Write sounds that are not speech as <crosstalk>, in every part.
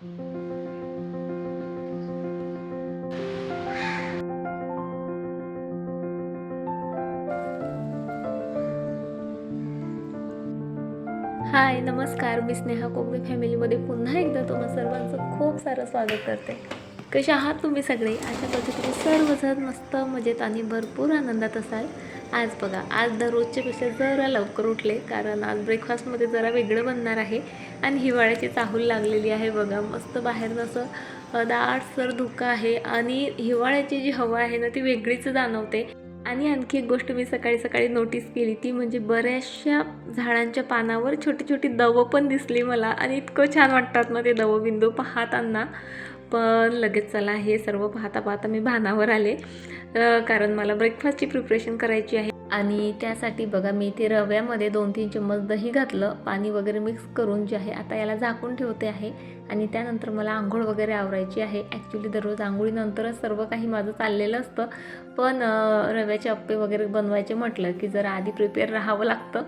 हाय नमस्कार. मी स्नेहा कोगणे फॅमिलीमध्ये पुन्हा एकदा तुम्हा सर्वांचं खूप सारं स्वागत करते. कसे आहात तुम्ही सगळे? अशा पद्धतीने तुम्ही सर्वजण मस्त मजेत आणि भरपूर आनंदात असाल. आज बघा आज दररोजच्या पेक्षा जरा लवकर उठले कारण आज ब्रेकफास्टमध्ये जरा वेगळं बनणार आहे. आणि हिवाळ्याची चाहूल लागलेली आहे बघा मस्त बाहेर असं दाट दाटसर धुकं आहे आणि हिवाळ्याची जी हवा आहे ना ती वेगळीच जाणवते. आणि आणखी एक गोष्ट मी सकाळी सकाळी नोटीस केली ती म्हणजे बऱ्याचशा झाडांच्या पानावर छोटी छोटी दवं पण दिसली मला आणि इतकं छान वाटतात ना ते दवबिंदू पाहताना. पण लगेच चला हे सर्व पाहता पाहता मी भानावर आले. कारण मला ब्रेकफास्टची प्रिपरेशन करायची आहे. आणि त्यासाठी बघा मी इथे रव्यामध्ये दोन तीन चम्मच दही घातलं पाणी वगैरे मिक्स करून जे आहे आता याला झाकून ठेवते आहे. आणि त्यानंतर मला आंघोळ वगैरे आवरायची आहे. ॲक्च्युली दररोज आंघोळीनंतरच सर्व काही माझं चाललेलं असतं. पण रव्याचे अप्पे वगैरे बनवायचे म्हटलं की जरा आधी प्रिपेअर राहावं लागतं.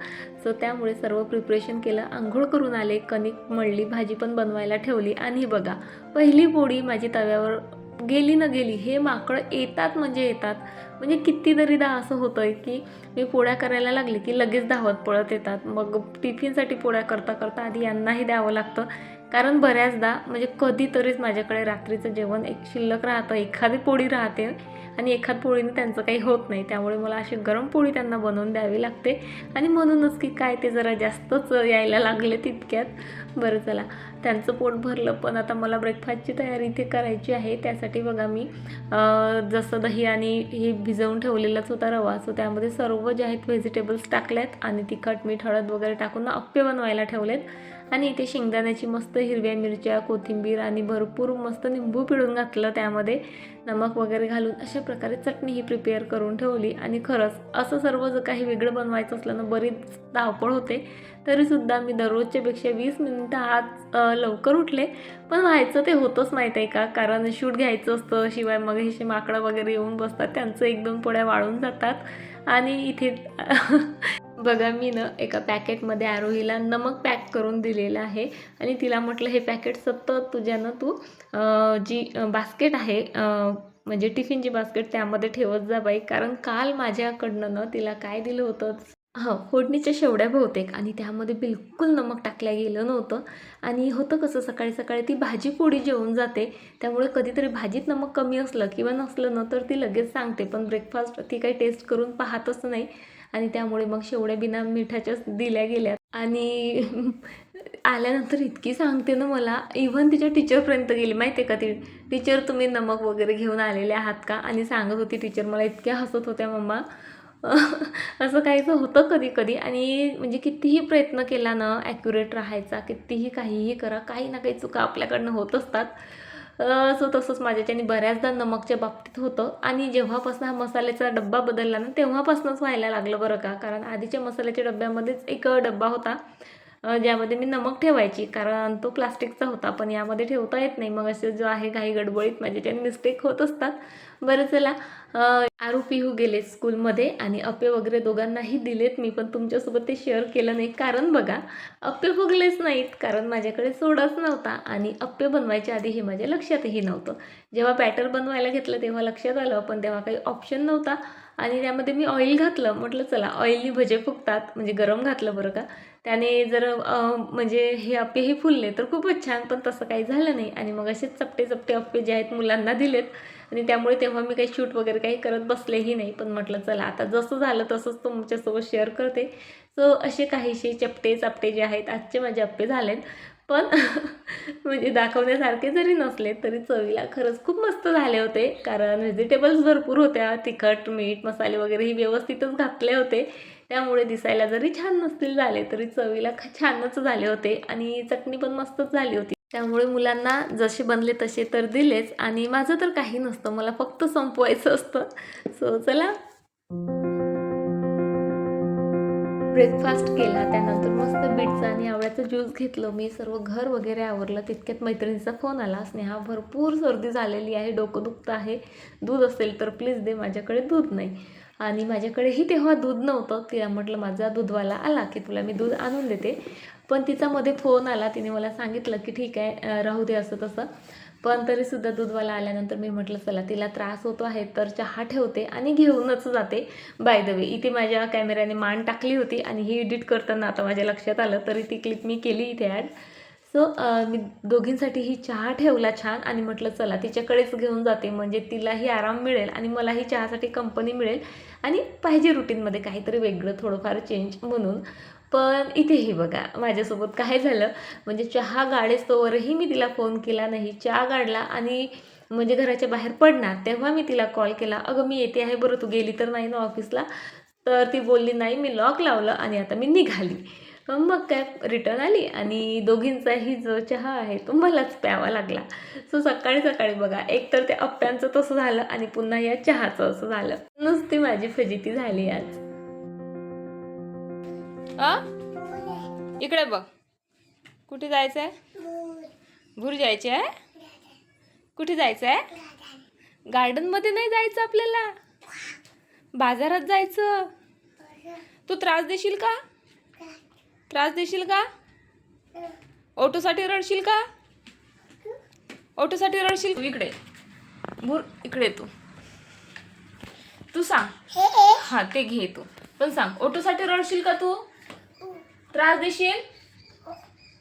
सो त्यामुळे सर्व प्रिपरेशन केलं. आंघोळ करून आले कणिक मळली भाजी पण बनवायला ठेवली. आणि बघा पहिली पोळी माझी तव्यावर गेली ना गेली हे माकडं येतात म्हणजे येतात. म्हणजे कितीतरीदा असं होतं आहे की मी पोळ्या करायला लागली की लगेच धावत पळत येतात. मग टिफिनसाठी पोळ्या करता करता आधी यांनाही द्यावं लागतं. कारण बऱ्याचदा म्हणजे कधीतरीच माझ्याकडे रात्रीचं जेवण एक शिल्लक राहतं एखादी पोळी राहते आणि एखाद पोळीने त्यांचं काही होत नाही. त्यामुळे मला अशी गरम पोळी त्यांना बनवून द्यावी लागते. आणि म्हणूनच की काय ते जरा जास्तच यायला लागले तितक्यात. बरं चला त्यांचं पोट भरलं पण आता मला ब्रेकफास्टची तयारी इथे करायची आहे. त्यासाठी बघा मी जसं दही आणि हे भिजवून ठेवलेलाच होता रवा सो त्यामध्ये सर्व जे आहेत व्हेजिटेबल्स टाकल्यात आणि तिखट मीठ हळद वगैरे टाकून अप्पे बनवायला ठेवलेत. आणि इथे शेंगदाण्याची मस्त हिरव्या मिरच्या कोथिंबीर आणि भरपूर मस्त निंबू पिळून घातलं त्यामध्ये. नमक वगैरे घालून अशा प्रकारे चटणी ही प्रिपेअर करून ठेवली. आणि खरंच असं सर्व जर काही वेगळं बनवायचं असलं ना बरीच धावपळ होते. तरीसुद्धा मी दररोजच्यापेक्षा वीस मिनिटं आज लवकर उठले. पण व्हायचं ते होतंच माहीत आहे का? कारण शूट घ्यायचं असतं शिवाय मग हे माकडं वगैरे येऊन बसतात. त्यांचं एक दोन पोळ्या वाळून जातात. आणि इथे <laughs> बघा मी ना एका पॅकेटमध्ये आरोहीला नमक पॅक करून दिलेलं आहे. आणि तिला म्हटलं हे पॅकेट सतत तुझ्यानं तू जी बास्केट आहे म्हणजे टिफिनची बास्केट त्यामध्ये ठेवत जा बाई. कारण काल माझ्याकडनं ना तिला काय दिलं होतं हो फोडणीच्या शेवड्या बहुतेक आणि त्यामध्ये बिलकुल नमक टाकल्या गेलं नव्हतं. आणि होतं कसं सकाळी सकाळी ती भाजी पोळी जेवून जाते. त्यामुळे कधीतरी भाजीत नमक कमी असलं किंवा नसलं ना तर ती लगेच सांगते. पण ब्रेकफास्ट ती काही टेस्ट करून पाहतच नाही. आणि त्यामुळे मग शेवड्या बिना मिठाच्याच दिल्या गेल्या. आणि आल्यानंतर इतकी सांगते ना मला इव्हन तिच्या टीचरपर्यंत गेली. माहिती आहे का ती? टीचर तुम्ही नमक वगैरे घेऊन आलेले आहात का? आणि सांगत होती टीचर मला इतक्या हसत होत्या मम्मा. <laughs> असं काहीसं होतं कधी कधी. आणि म्हणजे कितीही प्रयत्न केला ना ॲक्युरेट राहायचा कितीही काहीही करा काही ना काही चुका आपल्याकडनं होत असतात. सो तसंच माझ्याच्याने बऱ्याचदा नमकच्या बाबतीत होतं. आणि जेव्हापासून हा मसाल्याचा डब्बा बदलला ना तेव्हापासूनच व्हायला लागलं बरं का? कारण आधीच्या मसाल्याच्या डब्यामध्येच एक डब्बा होता. ज्यामध्ये मी नमक ठेवायची कारण तो प्लास्टिकचा होता पण यामध्ये ठेवता येत नाही. मग असे जो आहे काही गडबडीत माझ्याच्याने मिस्टेक होत असतात. बरं चला. अ, आरू पिहू गेले स्कूलमध्ये आणि अप्पे वगैरे दोघांनाही दिलेत मी पण तुमच्यासोबत ते शेअर केलं नाही. कारण बघा अप्पे फुगलेच नाहीत कारण माझ्याकडे सोडाच नव्हता आणि अप्पे बनवायच्या आधी हे माझ्या लक्षातही नव्हतं. जेव्हा बॅटर बनवायला घेतलं तेव्हा लक्षात आलं पण तेव्हा काही ऑप्शन नव्हता. आणि त्यामध्ये मी ऑइल घातलं. म्हटलं चला ऑइलनी भजे फुगतात. म्हणजे गरम घातलं बरं का. त्याने जर म्हणजे हे अप्पे हे फुलले तर खूपच छान पण तसं काही झालं नाही. आणि मग असेच चपटे चपटे अप्पे जे आहेत मुलांना दिलेत. आणि त्यामुळे तेव्हा मी काही शूट वगैरे काही करत बसलेही नाही. पण म्हटलं चला आता जसं झालं तसंच तुमच्यासोबत शेअर करते. सो असे काहीसे चपटे चपटे जे आहेत आजचे माझे अप्पे झालेत. पण <laughs> म्हणजे दाखवण्यासारखे जरी नसले तरी चवीला खरंच खूप मस्त झाले होते. कारण व्हेजिटेबल्स भरपूर होत्या. तिखट मीठ मसाले वगैरे ही व्यवस्थितच घातले होते. त्यामुळे दिसायला जरी छान नसतील झाले तरी चवीला छानच झाले होते आणि चटणी पण मस्तच झाली होती. त्यामुळे मुलांना जसे बनले तसे तर दिलेच आणि माझं तर काही नसतं मला फक्त संपवायचं असतं. सो चला. ब्रेकफास्ट केला त्यानंतर मस्त बीटचा आणि आवळ्याचं ज्यूस घेतलं. मी सर्व घर वगैरे आवरलं तितक्यात मैत्रिणीचा फोन आला. स्नेहा भरपूर सर्दी झालेली आहे डोकं दुखतं आहे. दूध असेल तर प्लीज दे माझ्याकडे दूध नाही. आणि माझ्याकडेही तेव्हा दूध नव्हतं. तिला म्हटलं माझा दूधवाला आला की तुला मी दूध आणून देते. पण तिचा मध्ये फोन आला. तिने मला सांगितलं की ठीक आहे राहू दे असं तसं. पण तरीसुद्धा दूधवाला आल्यानंतर मी म्हटलं चला तिला त्रास होतो आहे तर चहा ठेवते आणि घेऊनच जाते. बाय द वे इथे माझ्या कॅमेऱ्याने मान टाकली होती आणि ही एडिट करताना आता माझ्या लक्षात आलं तरी ती क्लिप मी केली इथे ॲड सो मी दोघींसाठी ही चहा ठेवला छान आणि म्हटलं चला तिच्याकडेच घेऊन जाते. म्हणजे तिलाही आराम मिळेल आणि मलाही चहासाठी कंपनी मिळेल आणि पाहिजे रुटीनमध्ये काहीतरी वेगळं थोडंफार चेंज म्हणून. पण इथेही बघा माझ्यासोबत काय झालं? म्हणजे चहा गाडेस्तोवरही मी तिला फोन केला नाही. चहा गाडला आणि म्हणजे घराच्या बाहेर पडणार तेव्हा मी तिला कॉल केला. अगं मी येते आहे बरं तू गेली तर नाही ना ऑफिसला तर ती बोलली नाही मी लॉक लावलं आणि आता मी निघाली. मग काय रिटर्न आली आणि दोघींचाही जो चहा आहे तो मलाच प्यावा लागला. सो सकाळी सकाळी बघा एक तर ते अप्प्यांचं तसं झालं आणि पुन्हा या चहाचं असं झालं. नुसती माझी फजिती झाली आज. आ इकडे बघ. कुठे जायचं आहे भूर जायचे आहे कुठे जायचं आहे गार्डनमध्ये नाही जायचं आपल्याला? बाजारात जायचं? तू त्रास देशील का? त्रास देशील का? ऑटोसाठी रडशील का? ऑटोसाठी रडशील? इकडे भूर इकडे तू. तू सांग. हा ते घे तू. पण सांग ऑटोसाठी रडशील का तू? त्रास देशील?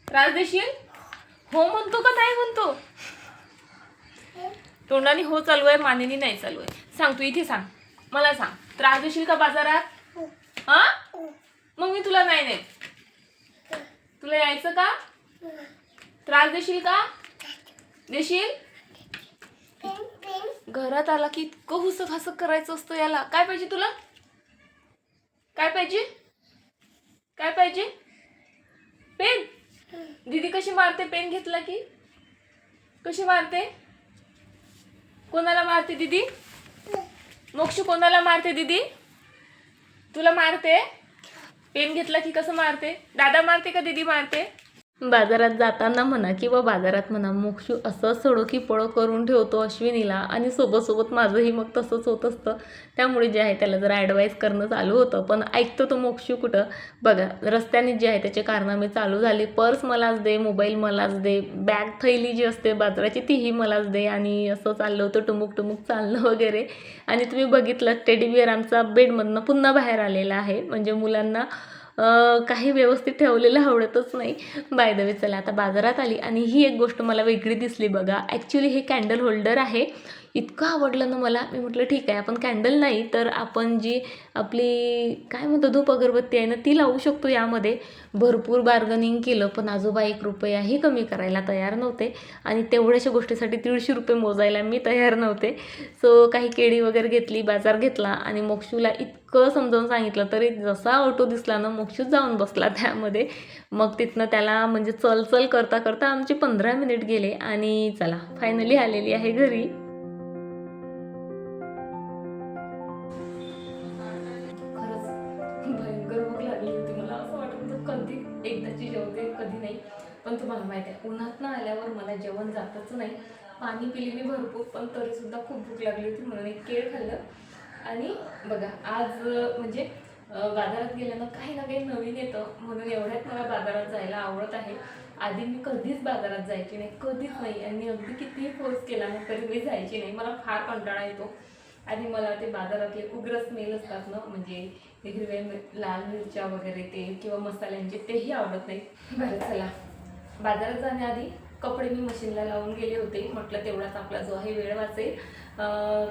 त्रास देशील? हो म्हणतो का नाही म्हणतो? तोंडाने हो चालू आहे मानेनी नाही चालू आहे. सांग तू इथे सांग. मला सांग. त्रास देशील का बाजारात? हा? मग मी तुला नाही नेत तुला यायचं का? त्रास देशील का? देशील? घरात आला की इतकं हुसक हसक करायचं असतं याला. काय पाहिजे तुला? काय पाहिजे? काय पाहिजे? पेन? दीदी कशी मारते पेन घेतला की? कशी मारते? कोणाला मारते दीदी? मोक्ष कोणाला मारते दीदी? तुला मारते? पेन घेतला की कसं मारते? दादा मारते का दीदी मारते? बाजारात जाताना म्हणा किंवा बाजारात म्हणा मोक्षू असं सडो की पळो करून ठेवतो अश्विनीला आणि सोबतसोबत माझंही मग तसंच होत असतं. त्यामुळे जे आहे त्याला जरा ॲडवाईस करणं चालू होतं. पण ऐकतो तो मोक्षू कुठं? बघा रस्त्याने जे आहे त्याचे कारनामे चालू झाले. पर्स मलाच दे मोबाईल मलाच दे बॅग थैली जी असते बाजाराची तीही मलाच दे आणि असं चाललं होतं टुमुक टुमुक चालणं वगैरे. आणि तुम्ही बघितलं टेडी बिअर आमचा बेडमधनं पुन्हा बाहेर आलेला आहे. म्हणजे मुलांना काही व्यवस्थित ठेवलेलं आवडतच नाही. बाय द वे चला आता बाजारात आली आणि ही एक गोष्ट मला वेगळी दिसली बघा. ॲक्च्युली हे कॅन्डल होल्डर आहे. इतकं आवडलं ना मला. मी म्हटलं ठीक आहे आपण कॅन्डल नाही तर आपण जी आपली काय म्हणतो धूप अगरबत्ती आहे ना ती लावू शकतो यामध्ये. भरपूर बार्गनिंग केलं पण आजोबा एक रुपयाही कमी करायला तयार नव्हते. आणि तेवढ्याशा गोष्टीसाठी दीडशे रुपये मोजायला मी तयार नव्हते. सो काही केळी वगैरे घेतली बाजार घेतला आणि मोक्षूला इतकं समजावून सांगितलं तरी जसा ऑटो दिसला ना मोक्षूच जाऊन बसला त्यामध्ये. मग तिथनं त्याला म्हणजे चल चल करता करता आमचे पंधरा मिनिट गेले आणि चला फायनली आलेली आहे घरी. आल्यावर मला जेवण जातच नाही. पाणी पिली मी भरपूर पण तरीसुद्धा खूप भूक लागली होती म्हणून एक केळ खाल्लं. आणि बघा आज म्हणजे बाजारात गेल्यानं काही ना काही नवीन येतं म्हणून एवढ्यात मला बाजारात जायला आवडत आहे. आधी मी कधीच बाजारात जायची नाही कधीच नाही. आणि अगदी कितीही फोर्स केला ना तरी मी जायची नाही. मला फार कंटाळा येतो. आणि मला ते बाजारातले उग्र स्मेल असतात ना म्हणजे ते हिरव्या मिर- लाल मिरच्या वगैरे ते किंवा मसाल्यांचे तेही आवडत नाही. बरं चला. बाजारात जाण्याआधी कपडे मी मशीनला लावून गेले होते. म्हटलं तेवढाच आपला जो आहे वेळ वाचेल.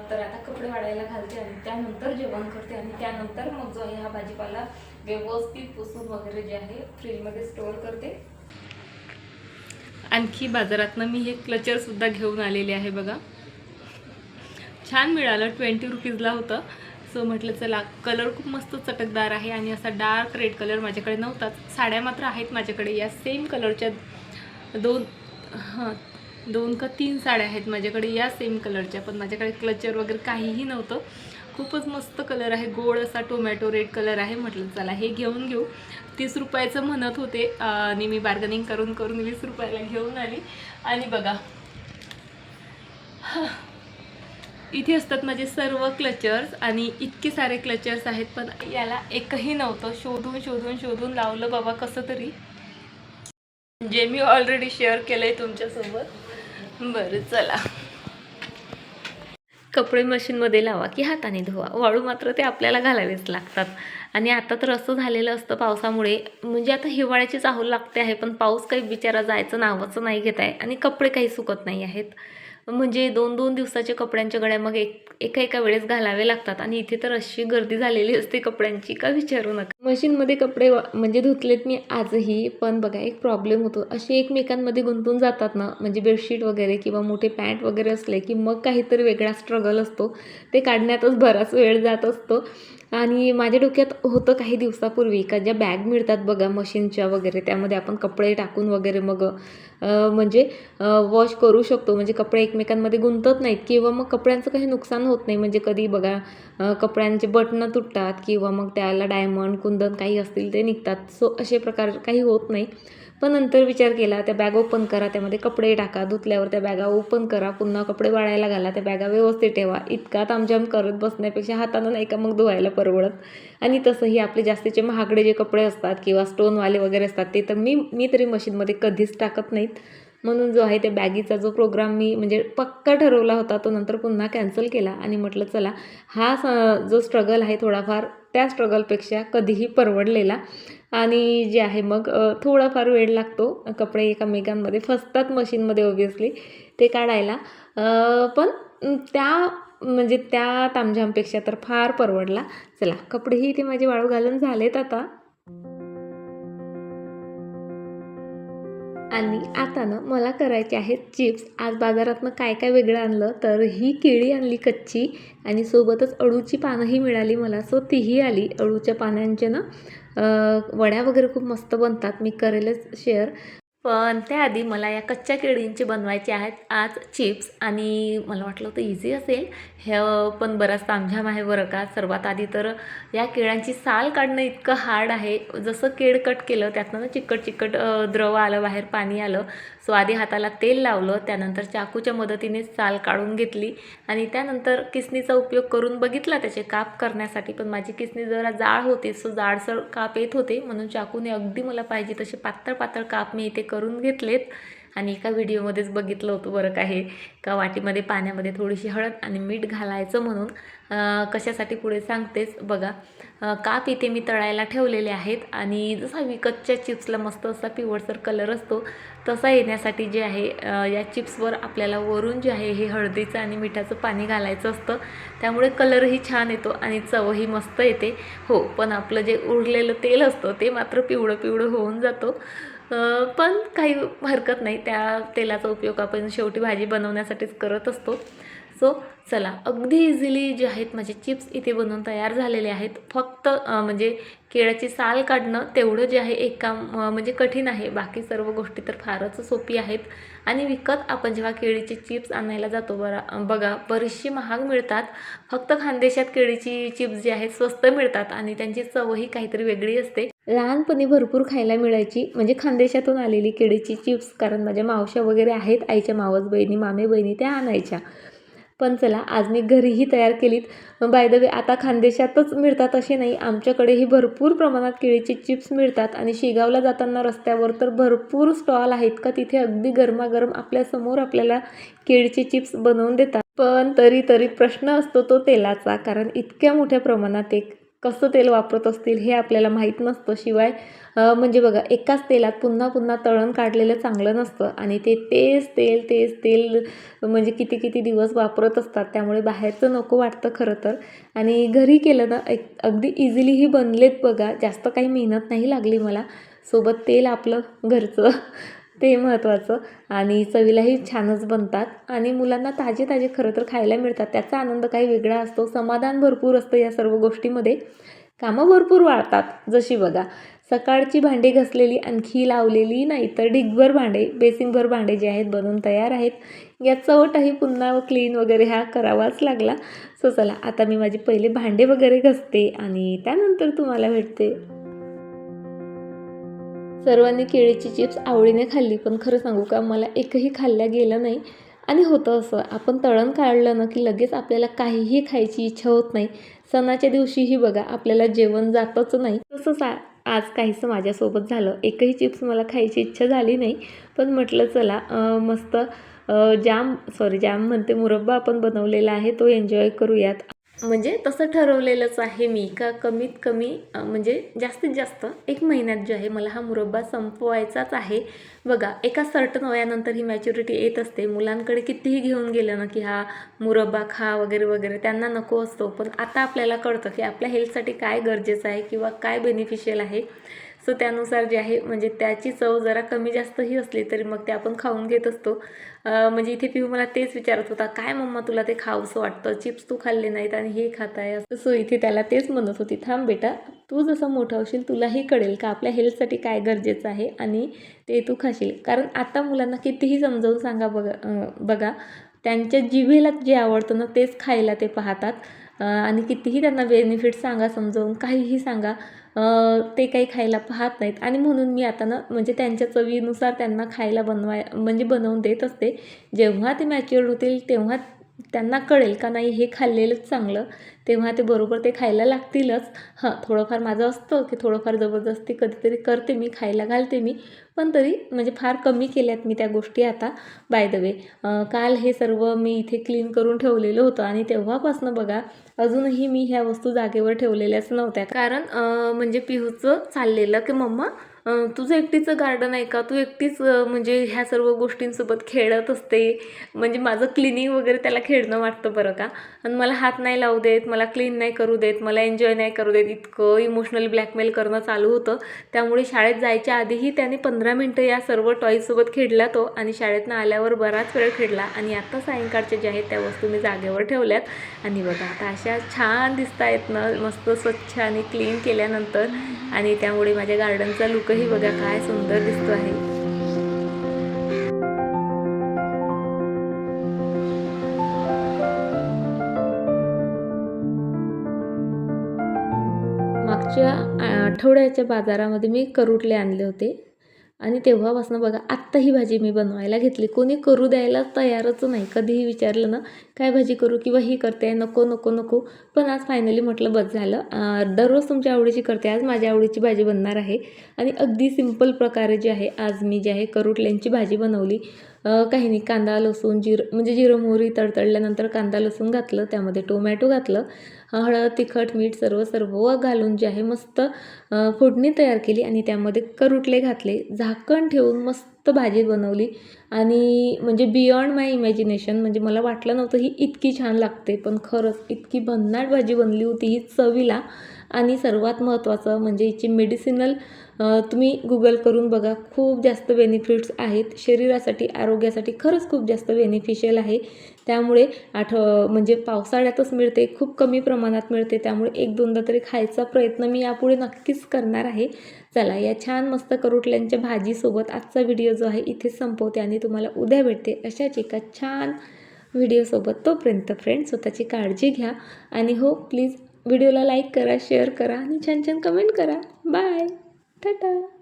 तर आता कपडे वाढायला घालते आणि त्यानंतर जेवण करते आणि त्यानंतर मग जो आहे हा भाजीपाला व्यवस्थित पुसून वगैरे जे आहे फ्रीजमध्ये स्टोअर करते. आणखी बाजारातनं मी हे क्लचरसुद्धा घेऊन आलेले आहे बघा. छान मिळालं ट्वेंटी रुपीजला होतं. सो म्हटलं चला कलर खूप मस्त चटकदार आहे आणि असा डार्क रेड कलर माझ्याकडे नव्हताच. साड्या मात्र आहेत माझ्याकडे. या सेम कलरच्या दोन हां दोन का तीन साड्या आहेत माझ्याकडे या सेम कलरच्या पण माझ्याकडे क्लचर वगैरे काहीही नव्हतं. खूपच मस्त कलर आहे गोड असा टोमॅटो रेड कलर आहे म्हटलं चला हे घेऊन घेऊ. तीस रुपयाचं म्हणत होते आणि मी बार्गनिंग करून करून वीस रुपयाला घेऊन आली. आणि बघा इथे असतात माझे सर्व क्लचर्स आणि इतके सारे क्लचर्स आहेत पण याला एकही नव्हतं. शोधून शोधून शोधून लावलं बाबा कसं तरी. जे मी ऑलरेडी शेअर केलं आहे तुमच्यासोबत. बरं चला. कपडे मशीनमध्ये लावा की हाताने धुवा. वाळू मात्र ते आपल्याला घालावेच लागतात. आणि आता तर असं झालेलं असतं पावसामुळे. म्हणजे आता हिवाळ्याची चाहूल लागते आहे पण पाऊस काही बिचारा जायचं नावाचं नाही घेत आहे आणि कपडे काही सुकत नाही आहेत. म्हणजे दोन दोन दिवसाचे कपड्यांच्या गड्या मग एक एका एका वेळेस घालावे लागतात आणि इथे तर अशी गर्दी झालेली असते कपड्यांची का विचारू नका. मशीनमध्ये कपडे म्हणजे धुतलेत मी आजही पण बघा एक प्रॉब्लेम होतो. असे एकमेकांमध्ये गुंतून जातात ना म्हणजे बेडशीट वगैरे किंवा मोठे पॅन्ट वगैरे असले की मग काहीतरी वेगळा स्ट्रगल असतो. ते काढण्यातच बराच वेळ जात असतो. आणि माझ्या डोक्यात होतं काही दिवसापूर्वी का ज्या बॅग मिळतात बघा मशीनच्या वगैरे त्यामध्ये आपण कपडे टाकून वगैरे मग म्हणजे वॉश करू शकतो. म्हणजे कपडे एकमेकांमध्ये गुंतत नाहीत किंवा मग कपड्यांचं काही नुकसान होत नाही. म्हणजे कधी बघा कपड्यांचे बटणं तुटतात किंवा मग त्याला डायमंड कुंदन काही असतील ते निघतात. सो असे प्रकार काही होत नाही. पण नंतर विचार केला त्या बॅग ओपन करा त्यामध्ये कपडे टाका धुतल्यावर त्या बॅगा ओपन करा पुन्हा कपडे वाळायला घाला त्या बॅगा व्यवस्थित ठेवा. इतका तामझाम करत बसण्यापेक्षा हातानं नाही का मग धुवायला परवडत. आणि तसंही आपले जास्तीचे महागडे जे कपडे असतात किंवा स्टोनवाले वगैरे असतात ते तर मी मी तरी मशीनमध्ये कधीच टाकत नाहीत. म्हणून जो आहे त्या बॅगीचा जो प्रोग्राम मी म्हणजे पक्का ठरवला होता तो नंतर पुन्हा कॅन्सल केला आणि म्हटलं चला हा जो स्ट्रगल आहे थोडाफार त्या स्ट्रगलपेक्षा कधीही परवडलेला. आणि जे आहे मग थोडाफार वेळ लागतो कपडे एकामेकांमध्ये फसतात मशीनमध्ये ओबियसली ते काढायला. पण त्या म्हणजे त्या तामझामपेक्षा तर फार परवडला. चला कपडेही इथे माझे वाळू घालून झालेत आता. आणि आता ना मला करायचे आहेत चिप्स. आज बाजारातनं काय काय वेगळं आणलं तर ही केळी आणली कच्ची. आणि सोबतच अळूची पानंही मिळाली मला. सो तीही आली अळूच्या पानांचे ना. वड्या वगैरे खूप मस्त बनतात. मी करेलच शेअर पण त्याआधी मला या कच्च्या केळींचे बनवायचे आहेत. आज चिप्स आणि मला वाटलं होतं इझी असेल. हे पण बराच तामझाम आहे बरं का सर्वात आधी तर या केळ्यांची साल काढणं इतकं हार्ड आहे. जसं केळ कट केलं त्यातनं ना चिकट चिकट द्रव आलं बाहेर पाणी आलं सो आधी हाताला तेल लावलं त्यानंतर चाकूच्या मदतीने साल काढून घेतली आणि त्यानंतर किसनीचा उपयोग करून बघितला त्याचे काप करण्यासाठी. पण माझी किसनी जरा जाळ होती सो जाडसर काप येत होते म्हणून चाकूने अगदी मला पाहिजे तसे पातळ पातळ काप मी इथे करून घेतलेत. आणि एका व्हिडिओमध्येच बघितलं होतं बरं का हे का वाटीमध्ये पाण्यामध्ये थोडीशी हळद आणि मीठ घालायचं म्हणून. कशासाठी पुढे सांगतेच बघा. काप इथे मी तळायला ठेवलेले आहेत. आणि जसा विकतच्या चिप्सला मस्त असा पिवळसर कलर असतो तसा येण्यासाठी जे आहे या चिप्सवर आपल्याला वरून जे आहे हे हळदीचं आणि मिठाचं पाणी घालायचं असतं. त्यामुळे कलरही छान येतो आणि चवही मस्त येते. हो पण आपलं जे उरलेलं तेल असतं ते मात्र पिवळं पिवळं होऊन जातो. पण काही हरकत नाही. त्या तेलाचा उपयोग आपण शेवटी भाजी बनवण्यासाठीच करत असतो. सो चला. अगदी इझिली जे आहेत माझे चिप्स इथे बनवून तयार झालेले आहेत. फक्त म्हणजे केळ्याची साल काढणं तेवढं जे आहे एक काम म्हणजे कठीण आहे. बाकी सर्व गोष्टी तर फारच सोपी आहेत. आणि विकत आपण जेव्हा केळीचे चिप्स आणायला जातो बरा बघा बरीचशी महाग मिळतात. फक्त खानदेशात केळीची चिप्स जे आहेत स्वस्त मिळतात. आणि त्यांची चवही काहीतरी वेगळी असते. लहानपणी भरपूर खायला मिळायची. म्हणजे खानदेशातून आलेली केळीची चिप्स कारण माझ्या मावश्या वगैरे आहेत आईच्या मावस बहिणी मामे बहिणी त्या आणायच्या. पण चला आज मी घरीही तयार केलीत. बाय द वे आता खानदेशातच मिळतात असे नाही. आमच्याकडेही भरपूर प्रमाणात केळीचे चिप्स मिळतात आणि शेगावला जाताना रस्त्यावर तर भरपूर स्टॉल आहेत का? तिथे अगदी गरमागरम आपल्यासमोर आपल्याला केळीचे चिप्स बनवून देतात. पण तरी तरी प्रश्न असतो तो तेलाचा कारण इतक्या मोठ्या प्रमाणात एक कसं तेल वापरत असतील हे आपल्याला माहीत नसतं. शिवाय म्हणजे बघा एकाच तेलात पुन्हा पुन्हा तळण काढलेलं चांगलं नसतं. आणि ते तेच तेल तेच तेल म्हणजे किती किती दिवस वापरत असतात त्यामुळे बाहेरचं नको वाटतं खरं तर. आणि घरी केलं ना एक अगदी इझिलीही बनलेत बघा. जास्त काही मेहनत नाही लागली मला. सोबत तेल आपलं घरचं. ते महत्त्वाचं. आणि चवीलाही छानच बनतात. आणि मुलांना ताजे ताजे खरं तर खायला मिळतात. त्याचा आनंद काही वेगळा असतो. समाधान भरपूर असतं या सर्व गोष्टीमध्ये. कामं भरपूर वाढतात. जशी बघा सकाळची भांडी घासलेली आणखी लावलेली नाही तर ढिगभर भांडे बेसिनभर भांडे जे आहेत बनवून तयार आहेत. या चवटही पुन्हा क्लीन वगैरे हा करावाच लागला. सो चला आता मी माझे पहिले भांडे वगैरे घसते आणि त्यानंतर तुम्हाला भेटते. सर्वांनी केळीची चिप्स आवडीने खाल्ली पण खरं सांगू का मला एकही खाल्ल्या गेलं नाही. आणि होतं असं आपण तळण काढलं ना की लगेच आपल्याला काहीही खायची इच्छा होत नाही. सणाच्या दिवशीही बघा आपल्याला जेवण जातच नाही. तसंच आज काहीसं माझ्यासोबत झालं. एकही चिप्स मला खायची इच्छा झाली नाही. पण म्हटलं चला मस्त जाम सॉरी जाम म्हणते मुरब्बा आपण बनवलेला आहे तो एन्जॉय करूयात. म्हणजे तसं ठरवलेलंच आहे मी का कमीत कमी म्हणजे जास्तीत जास्त एक महिन्यात जो आहे मला हा मुरब्बा संपवायचाच आहे. बघा एका सर्टन वयानंतर ही मॅच्युरिटी येत असते. मुलांकडे कितीही घेऊन गेलं ना की हा मुरब्बा खा वगैरे वगैरे त्यांना नको असतो. पण आता आपल्याला कळतं की आपल्या हेल्थसाठी काय गरजेचं आहे किंवा काय बेनिफिशियल आहे. सो त्यानुसार जे आहे म्हणजे त्याची चव जरा कमी जास्तही असली तरी मग ते आपण खाऊन घेत असतो. म्हणजे इथे पिऊ मला तेच विचारत होता काय मम्मा तुला ते खावंसं वाटतं? चिप्स तू खाल्ले नाहीत आणि हे खाताय असं. सो इथे त्याला तेच म्हणत होती थांब बेटा तू जसं मोठं होशील तुलाही कळेल का आपल्या हेल्थसाठी काय गरजेचं आहे आणि ते तू खाशील. कारण आता मुलांना कितीही समजावून सांगा बघा बघा त्यांच्या जिभेला जे आवडतं ना तेच खायला ते पाहतात. आणि कितीही त्यांना बेनिफिट सांगा समजावून काहीही सांगा ते काही खायला पाहत नाहीत. आणि म्हणून मी आता ना म्हणजे त्यांच्या चवीनुसार त्यांना खायला बनवाय म्हणजे बनवून देत असते. जेव्हा ते मॅच्युअर होतील तेव्हा त्यांना कळेल का नाही हे खाल्लेलंच चांगलं. तेव्हा ते बरोबर ते खायला लागतीलच. हां थोडंफार माझं असतं की थोडंफार जबरदस्ती कधीतरी करते मी खायला घालते मी. पण तरी म्हणजे फार कमी केल्यात मी त्या गोष्टी आता बाय द वे काल हे सर्व मी इथे क्लीन करून ठेवलेलं होतं आणि तेव्हापासनं बघा अजूनही मी ह्या वस्तू जागेवर ठेवलेल्याच नव्हत्या. कारण म्हणजे पिहूचं चाललेलं की मम्मा तुझं एकटीचं गार्डन आहे का? तू एकटीच म्हणजे ह्या सर्व गोष्टींसोबत खेळत असते. म्हणजे माझं क्लिनिंग वगैरे त्याला खेळणं वाटतं बरं का? आणि मला हात नाही लावू देत मला क्लीन नाही करू देत मला एन्जॉय नाही करू देत. इतकं इमोशनल ब्लॅकमेल करणं चालू होतं. त्यामुळे शाळेत जायच्या आधीही त्याने पंधरा मिनटं या सर्व टॉईजसोबत खेळला तो आणि शाळेतनं आल्यावर बराच वेळ खेळला. आणि आत्ता सायंकाळचे जे आहेत त्या वस्तू मी जागेवर ठेवल्यात. आणि बघा आता अशा छान दिसत आहेत ना मस्त स्वच्छ आणि क्लीन केल्यानंतर. आणि त्यामुळे माझ्या गार्डनचा लुक लुकही बघा काय सुंदर दिसतो आहे. मागच्या आठवड्याच्या बाजारामध्ये मी करुटले आणले होते. आणि तेव्हापासून बघा आत्ता ही भाजी मी बनवायला घेतली. कोणी करू द्यायला तयारच नाही. कधीही विचारलं ना काय भाजी करू किंवा ही करते नको नको नको. पण आज फायनली म्हटलं बस झालं. दररोज तुमच्या आवडीची करते. आज माझ्या आवडीची भाजी बनणार आहे. आणि अगदी सिंपल प्रकारे जे आहे आज मी जे आहे करुटल्यांची भाजी बनवली. काही नाही कांदा लसूण जिरं म्हणजे जिरं मोहरी तडतडल्यानंतर कांदा लसूण घातलं त्यामध्ये टोमॅटो घातलं. हळद तिखट मीठ सर्व सर्व घालून जे आहे मस्त फोडणी तयार केली आणि त्यामध्ये करुटले घातले. झाकण ठेवून मस्त भाजी बनवली. आणि म्हणजे बियॉन्ड माय इमॅजिनेशन म्हणजे मला वाटलं नव्हतं ही इतकी छान लागते पण खरंच इतकी भन्नाट भाजी बनली होती ही चवीला. आणि सर्वात महत्त्वाचं म्हणजे हिची मेडिसिनल तुम्ही गुगल करून बघा खूप जास्त बेनिफिट्स आहेत. शरीरासाठी आरोग्यासाठी खरंच खूप जास्त बेनिफिशियल आहे. त्यामुळे आठ म्हणजे पावसाळ्यातच मिळते खूप कमी प्रमाणात मिळते. त्यामुळे एक दोनदा तरी खायचा प्रयत्न मी यापुढे नक्कीच करणार आहे. चला या छान मस्त करुटल्यांच्या भाजीसोबत आजचा व्हिडिओ जो आहे इथे संपवते आणि तुम्हाला उद्या भेटते अशाच एका छान व्हिडिओसोबत तोपर्यंत फ्रेंड स्वतःची काळजी घ्या. आणि हो प्लीज व्हिडिओला लाईक करा शेअर करा आणि छान छान कमेंट करा. बाय. टाटा.